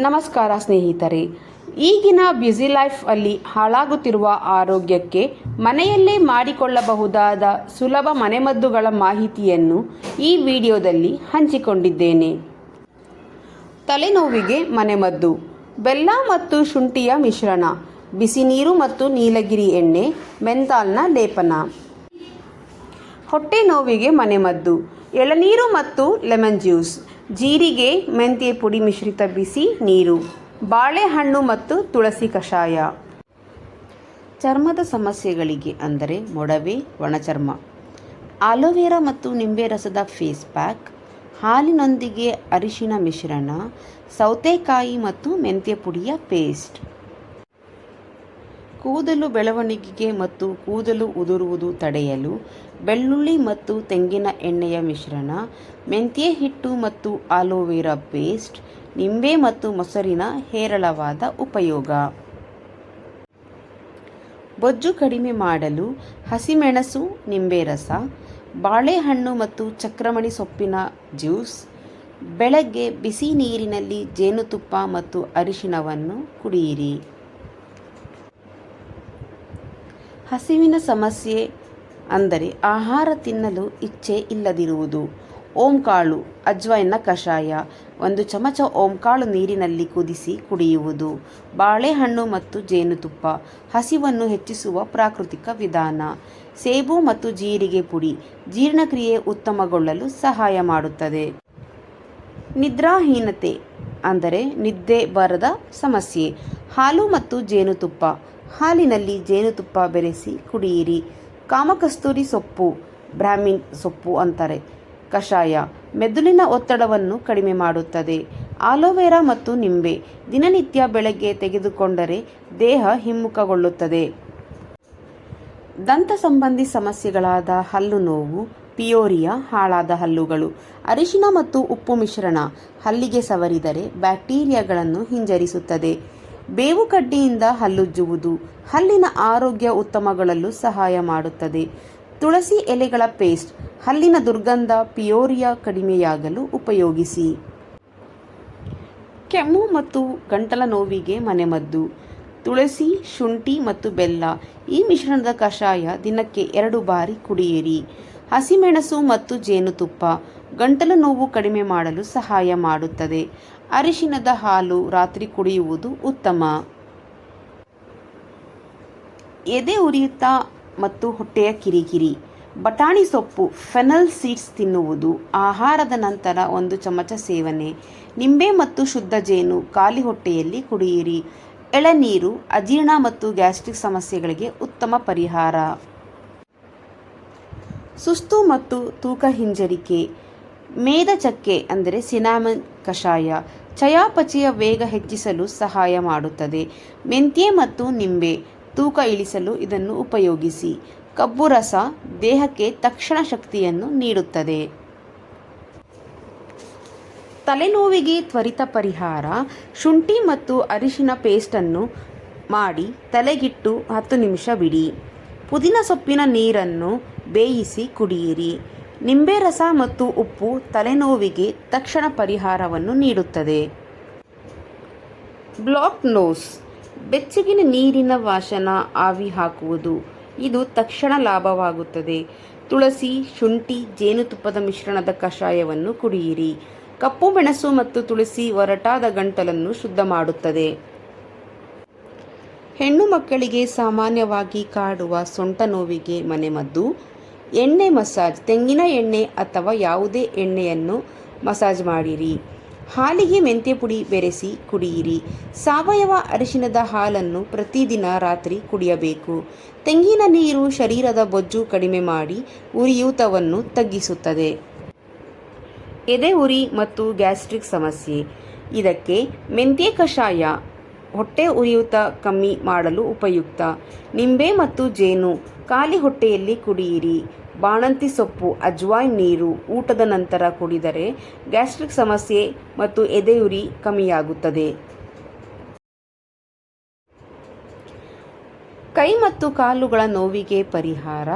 ನಮಸ್ಕಾರ ಸ್ನೇಹಿತರೆ. ಈಗಿನ ಬ್ಯುಸಿ ಲೈಫ್ ಅಲ್ಲಿ ಹಾಳಾಗುತ್ತಿರುವ ಆರೋಗ್ಯಕ್ಕೆ ಮನೆಯಲ್ಲೇ ಮಾಡಿಕೊಳ್ಳಬಹುದಾದ ಸುಲಭ ಮನೆಮದ್ದುಗಳ ಮಾಹಿತಿಯನ್ನು ಈ ವಿಡಿಯೋದಲ್ಲಿ ಹಂಚಿಕೊಂಡಿದ್ದೇನೆ. ತಲೆನೋವಿಗೆ ಮನೆಮದ್ದು, ಬೆಲ್ಲ ಮತ್ತು ಶುಂಠಿಯ ಮಿಶ್ರಣ, ಬಿಸಿ ನೀರು ಮತ್ತು ನೀಲಗಿರಿ ಎಣ್ಣೆ ಮೆಂತಾಲ್ನ ಲೇಪನ. ಹೊಟ್ಟೆ ನೋವಿಗೆ ಮನೆಮದ್ದು, ಎಳನೀರು ಮತ್ತು ಲೆಮನ್ ಜ್ಯೂಸ್. ಜೀರಿಗೆ, ಮೆಂತ್ಯ ಪುಡಿ ಮಿಶ್ರಿತ ಬಿಸಿ ನೀರು, ಬಾಳೆಹಣ್ಣು ಮತ್ತು ತುಳಸಿ ಕಷಾಯ. ಚರ್ಮದ ಸಮಸ್ಯೆಗಳಿಗೆ ಅಂದರೆ ಮೊಡವೆ, ಒಣಚರ್ಮ. ಆಲೋವೆರಾ ಮತ್ತು ನಿಂಬೆ ರಸದ ಫೇಸ್ ಪ್ಯಾಕ್ ಹಾಲಿನೊಂದಿಗೆ ಅರಿಶಿನ ಮಿಶ್ರಣ, ಸೌತೆಕಾಯಿ ಮತ್ತು ಮೆಂತ್ಯ ಪುಡಿಯ ಪೇಸ್ಟ್ ಕೂದಲು ಬೆಳವಣಿಗೆಗೆ ಮತ್ತು ಕೂದಲು ಉದುರುವುದು ತಡೆಯಲು ಬೆಳ್ಳುಳ್ಳಿ ಮತ್ತು ತೆಂಗಿನ ಎಣ್ಣೆಯ ಮಿಶ್ರಣ, ಮೆಂತ್ಯೆ ಹಿಟ್ಟು ಮತ್ತು ಆಲೋವೆರಾ ಪೇಸ್ಟ್, ನಿಂಬೆ ಮತ್ತು ಮೊಸರಿನ ಹೇರಳವಾದ ಉಪಯೋಗ. ಬೊಜ್ಜು ಕಡಿಮೆ ಮಾಡಲು ಹಸಿಮೆಣಸು, ನಿಂಬೆ ರಸ, ಬಾಳೆಹಣ್ಣು ಮತ್ತು ಚಕ್ರಮಣಿ ಸೊಪ್ಪಿನ ಜ್ಯೂಸ್, ಬೆಳಗ್ಗೆ ಬಿಸಿ ನೀರಿನಲ್ಲಿ ಜೇನುತುಪ್ಪ ಮತ್ತು ಅರಿಶಿಣವನ್ನು ಕುಡಿಯಿರಿ. ಹಸಿವಿನ ಸಮಸ್ಯೆ ಅಂದರೆ ಆಹಾರ ತಿನ್ನಲು ಇಚ್ಛೆ ಇಲ್ಲದಿರುವುದು. ಓಂಕಾಳು ಅಜ್ವೈನ ಕಷಾಯ, ಒಂದು ಚಮಚ ಓಂಕಾಳು ನೀರಿನಲ್ಲಿ ಕುದಿಸಿ ಕುಡಿಯುವುದು. ಬಾಳೆಹಣ್ಣು ಮತ್ತು ಜೇನುತುಪ್ಪ, ಹಸಿವನ್ನು ಹೆಚ್ಚಿಸುವ ಪ್ರಾಕೃತಿಕ ವಿಧಾನ. ಸೇಬು ಮತ್ತು ಜೀರಿಗೆ ಪುಡಿ, ಜೀರ್ಣಕ್ರಿಯೆ ಉತ್ತಮಗೊಳ್ಳಲು ಸಹಾಯ ಮಾಡುತ್ತದೆ. ನಿದ್ರಾಹೀನತೆ ಅಂದರೆ ನಿದ್ದೆ ಬರದ ಸಮಸ್ಯೆ. ಹಾಲು ಮತ್ತು ಜೇನುತುಪ್ಪ ಹಾಲಿನಲ್ಲಿ ಜೇನುತುಪ್ಪ ಬೆರೆಸಿ ಕುಡಿಯಿರಿ. ಕಾಮಕಸ್ತೂರಿ ಸೊಪ್ಪು ಬ್ರಾಹ್ಮಿನ್ ಸೊಪ್ಪು ಅಂತಾರೆ. ಕಷಾಯ ಮೆದುಳಿನ ಒತ್ತಡವನ್ನು ಕಡಿಮೆ ಮಾಡುತ್ತದೆ. ಆಲೋವೆರಾ ಮತ್ತು ನಿಂಬೆ ದಿನನಿತ್ಯ ಬೆಳಗ್ಗೆ ತೆಗೆದುಕೊಂಡರೆ ದೇಹ ಹಿಮ್ಮುಖಗೊಳ್ಳುತ್ತದೆ. ದಂತ ಸಂಬಂಧಿ ಸಮಸ್ಯೆಗಳಾದ ಹಲ್ಲು ನೋವು, ಪಿಯೋರಿಯಾ, ಹಾಳಾದ ಹಲ್ಲುಗಳು, ಅರಿಶಿನ ಮತ್ತು ಉಪ್ಪು ಮಿಶ್ರಣ ಹಲ್ಲಿಗೆ ಸವರಿದರೆ ಬ್ಯಾಕ್ಟೀರಿಯಾಗಳನ್ನು ಹಿಂಜರಿಸುತ್ತದೆ. ಬೇವು ಕಡ್ಡಿಯಿಂದ ಹಲ್ಲುಜ್ಜುವುದು ಹಲ್ಲಿನ ಆರೋಗ್ಯ ಉತ್ತಮಗಳಲ್ಲೂ ಸಹಾಯ ಮಾಡುತ್ತದೆ. ತುಳಸಿ ಎಲೆಗಳ ಪೇಸ್ಟ್ ಹಲ್ಲಿನ ದುರ್ಗಂಧ ಪಿಯೋರಿಯಾ ಕಡಿಮೆಯಾಗಲು ಉಪಯೋಗಿಸಿ. ಕೆಮ್ಮು ಮತ್ತು ಗಂಟಲ ನೋವಿಗೆ ಮನೆಮದ್ದು. ತುಳಸಿ, ಶುಂಠಿ ಮತ್ತು ಬೆಲ್ಲ ಈ ಮಿಶ್ರಣದ ಕಷಾಯ ದಿನಕ್ಕೆ ಎರಡು ಬಾರಿ ಕುಡಿಯಿರಿ. ಹಸಿಮೆಣಸು ಮತ್ತು ಜೇನುತುಪ್ಪ ಗಂಟಲು ನೋವು ಕಡಿಮೆ ಮಾಡಲು ಸಹಾಯ ಮಾಡುತ್ತದೆ. ಅರಿಶಿನದ ಹಾಲು ರಾತ್ರಿ ಕುಡಿಯುವುದು ಉತ್ತಮ. ಎದೆ ಉರಿಯುತ್ತಾ ಮತ್ತು ಹೊಟ್ಟೆಯ ಕಿರಿಕಿರಿ. ಬಟಾಣಿ ಸೊಪ್ಪು, ಫೆನಲ್ ಸೀಡ್ಸ್ ತಿನ್ನುವುದು, ಆಹಾರದ ನಂತರ ಒಂದು ಚಮಚ ಸೇವನೆ. ನಿಂಬೆ ಮತ್ತು ಶುದ್ಧ ಜೇನು, ಖಾಲಿ ಹೊಟ್ಟೆಯಲ್ಲಿ ಕುಡಿಯಿರಿ. ಎಳನೀರು, ಅಜೀರ್ಣ ಮತ್ತು ಗ್ಯಾಸ್ಟ್ರಿಕ್ ಸಮಸ್ಯೆಗಳಿಗೆ ಉತ್ತಮ ಪರಿಹಾರ. ಸುಸ್ತು ಮತ್ತು ತೂಕ ಹಿಂಜರಿಕೆ. ಮೇದ ಚಕ್ಕೆ ಅಂದರೆ ಸಿನಾಮನ್ ಕಷಾಯ ಚಯಾಪಚಿಯ ವೇಗ ಹೆಚ್ಚಿಸಲು ಸಹಾಯ ಮಾಡುತ್ತದೆ. ಮೆಂತ್ಯೆ ಮತ್ತು ನಿಂಬೆ ತೂಕ ಇಳಿಸಲು ಇದನ್ನು ಉಪಯೋಗಿಸಿ. ಕಬ್ಬು ರಸ ದೇಹಕ್ಕೆ ತಕ್ಷಣ ಶಕ್ತಿಯನ್ನು ನೀಡುತ್ತದೆ. ತಲೆನೋವಿಗೆ ತ್ವರಿತ ಪರಿಹಾರ ಶುಂಠಿ ಮತ್ತು ಅರಿಶಿನ ಪೇಸ್ಟನ್ನು ಮಾಡಿ ತಲೆಗಿಟ್ಟು ಹತ್ತು ನಿಮಿಷ ಬಿಡಿ. ಪುದೀನ ಸೊಪ್ಪಿನ ನೀರನ್ನು ಬೇಯಿಸಿ ಕುಡಿಯಿರಿ. ನಿಂಬೆ ರಸ ಮತ್ತು ಉಪ್ಪು ತಲೆನೋವಿಗೆ ತಕ್ಷಣ ಪರಿಹಾರವನ್ನು ನೀಡುತ್ತದೆ. Block nose. ಬೆಚ್ಚಗಿನ ನೀರಿನ ವಾಸನ ಆವಿ ಹಾಕುವುದು. ಇದು ತಕ್ಷಣ ಲಾಭವಾಗುತ್ತದೆ. ತುಳಸಿ, ಶುಂಠಿ, ಜೇನುತುಪ್ಪದ ಮಿಶ್ರಣದ ಕಷಾಯವನ್ನು ಕುಡಿಯಿರಿ. ಕಪ್ಪು ಮೆಣಸು ಮತ್ತು ತುಳಸಿ ಒರಟಾದ ಗಂಟಲನ್ನು ಶುದ್ಧ ಮಾಡುತ್ತದೆ. ಹೆಣ್ಣು ಮಕ್ಕಳಿಗೆ ಸಾಮಾನ್ಯವಾಗಿ ಕಾಡುವ ಸೊಂಟ ನೋವಿಗೆ ಮನೆಮದ್ದು. ಎಣ್ಣೆ ಮಸಾಜ್, ತೆಂಗಿನ ಎಣ್ಣೆ ಅಥವಾ ಯಾವುದೇ ಎಣ್ಣೆಯನ್ನು ಮಸಾಜ್ ಮಾಡಿರಿ. ಹಾಲಿಗೆ ಮೆಂತ್ಯ ಪುಡಿ ಬೆರೆಸಿ ಕುಡಿಯಿರಿ. ಸಾವಯವ ಅರಿಶಿನದ ಹಾಲನ್ನು ಪ್ರತಿದಿನ ರಾತ್ರಿ ಕುಡಿಯಬೇಕು. ತೆಂಗಿನ ನೀರು ಶರೀರದ ಬೊಜ್ಜು ಕಡಿಮೆ ಮಾಡಿ ಉರಿಯೂತವನ್ನು ತಗ್ಗಿಸುತ್ತದೆ. ಎದೆ ಉರಿ ಮತ್ತು ಗ್ಯಾಸ್ಟ್ರಿಕ್ ಸಮಸ್ಯೆ. ಇದಕ್ಕೆ ಮೆಂತ್ಯ ಕಷಾಯ, ಹೊಟ್ಟೆ ಉರಿಯೂತ ಕಮ್ಮಿ ಮಾಡಲು ಉಪಯುಕ್ತ. ನಿಂಬೆ ಮತ್ತು ಜೇನು, ಖಾಲಿ ಹೊಟ್ಟೆಯಲ್ಲಿ ಕುಡಿಯಿರಿ. ಬಾಣಂತಿ ಸೊಪ್ಪು ಅಜ್ವಾಯ್ನ್ ನೀರು ಊಟದ ನಂತರ ಕುಡಿದರೆ ಗ್ಯಾಸ್ಟ್ರಿಕ್ ಸಮಸ್ಯೆ ಮತ್ತು ಎದೆಯುರಿ ಕಮ್ಮಿಯಾಗುತ್ತದೆ. ಕೈ ಮತ್ತು ಕಾಲುಗಳ ನೋವಿಗೆ ಪರಿಹಾರ.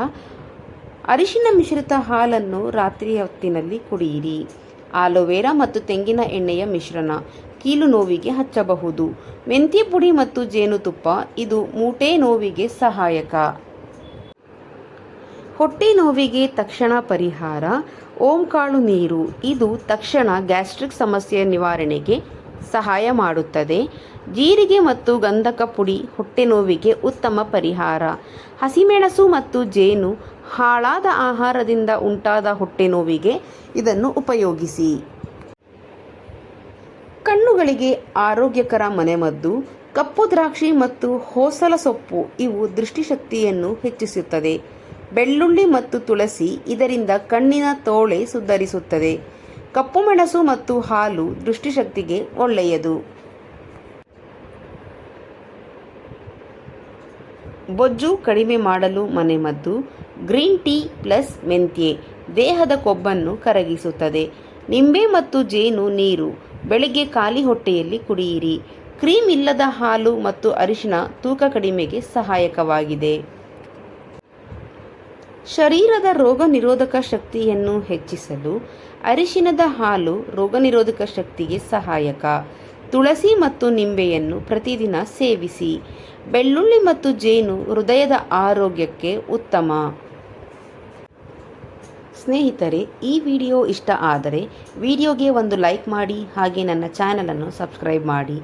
ಅರಿಶಿನ ಮಿಶ್ರಿತ ಹಾಲನ್ನು ರಾತ್ರಿ ಹೊತ್ತಿನಲ್ಲಿ ಕುಡಿಯಿರಿ. ಆಲೋವೆರಾ ಮತ್ತು ತೆಂಗಿನ ಎಣ್ಣೆಯ ಮಿಶ್ರಣ ಕೀಲು ನೋವಿಗೆ ಹಚ್ಚಬಹುದು. ಮೆಂತ್ಯ ಪುಡಿ ಮತ್ತು ಜೇನುತುಪ್ಪ ಇದು ಮೂಟೆ ನೋವಿಗೆ ಸಹಾಯಕ. ಹೊಟ್ಟೆ ನೋವಿಗೆ ತಕ್ಷಣ ಪರಿಹಾರ ಓಂಕಾಳು ನೀರು. ಇದು ತಕ್ಷಣ ಗ್ಯಾಸ್ಟ್ರಿಕ್ ಸಮಸ್ಯೆ ನಿವಾರಣೆಗೆ ಸಹಾಯ ಮಾಡುತ್ತದೆ. ಜೀರಿಗೆ ಮತ್ತು ಗಂಧಕ ಪುಡಿ ಹೊಟ್ಟೆ ನೋವಿಗೆ ಉತ್ತಮ ಪರಿಹಾರ. ಹಸಿಮೆಣಸು ಮತ್ತು ಜೇನು ಹಾಳಾದ ಆಹಾರದಿಂದ ಉಂಟಾದ ಹೊಟ್ಟೆ ನೋವಿಗೆ ಇದನ್ನು ಉಪಯೋಗಿಸಿ. ಕಣ್ಣುಗಳಿಗೆ ಆರೋಗ್ಯಕರ ಮನೆಮದ್ದು, ಕಪ್ಪು ದ್ರಾಕ್ಷಿ ಮತ್ತು ಹೋಸಲ ಸೊಪ್ಪು ಇವು ದೃಷ್ಟಿಶಕ್ತಿಯನ್ನು ಹೆಚ್ಚಿಸುತ್ತದೆ. ಬೆಳ್ಳುಳ್ಳಿ ಮತ್ತು ತುಳಸಿ ಇದರಿಂದ ಕಣ್ಣಿನ ತೋಳೆ ಸುಧಾರಿಸುತ್ತದೆ ಕಪ್ಪು ಮೆಣಸು ಮತ್ತು ಹಾಲು ದೃಷ್ಟಿಶಕ್ತಿಗೆ ಒಳ್ಳೆಯದು. ಬೊಜ್ಜು ಕಡಿಮೆ ಮಾಡಲು ಮನೆಮದ್ದು ಗ್ರೀನ್ ಟೀ ಪ್ಲಸ್ ಮೆಂತ್ಯೆ, ದೇಹದ ಕೊಬ್ಬನ್ನು ಕರಗಿಸುತ್ತದೆ. ನಿಂಬೆ ಮತ್ತು ಜೇನು ನೀರು, ಬೆಳಗ್ಗೆ ಖಾಲಿ ಹೊಟ್ಟೆಯಲ್ಲಿ ಕುಡಿಯಿರಿ. ಕ್ರೀಮ್ ಇಲ್ಲದ ಹಾಲು ಮತ್ತು ಅರಿಶಿನ ತೂಕ ಕಡಿಮೆಗೆ ಸಹಾಯಕವಾಗಿದೆ. ಶರೀರದ ರೋಗ ನಿರೋಧಕ ಶಕ್ತಿಯನ್ನು ಹೆಚ್ಚಿಸಲು ಅರಿಶಿನದ ಹಾಲು ರೋಗ ನಿರೋಧಕ ಶಕ್ತಿಗೆ ಸಹಾಯಕ. ತುಳಸಿ ಮತ್ತು ನಿಂಬೆಯನ್ನು ಪ್ರತಿದಿನ ಸೇವಿಸಿ. ಬೆಳ್ಳುಳ್ಳಿ ಮತ್ತು ಜೇನು ಹೃದಯದ ಆರೋಗ್ಯಕ್ಕೆ ಉತ್ತಮ. ಸ್ನೇಹಿತರೆ, ಈ ವಿಡಿಯೋ ಇಷ್ಟ ಆದರೆ ವಿಡಿಯೋಗೆ ಒಂದು ಲೈಕ್ ಮಾಡಿ ಹಾಗೆ ನನ್ನ ಚಾನಲನ್ನು ಸಬ್ಸ್ಕ್ರೈಬ್ ಮಾಡಿ.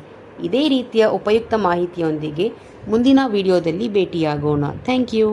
ಇದೇ ರೀತಿಯ ಉಪಯುಕ್ತ ಮಾಹಿತಿಯೊಂದಿಗೆ ಮುಂದಿನ ವಿಡಿಯೋದಲ್ಲಿ ಭೇಟಿಯಾಗೋಣ. Thank you.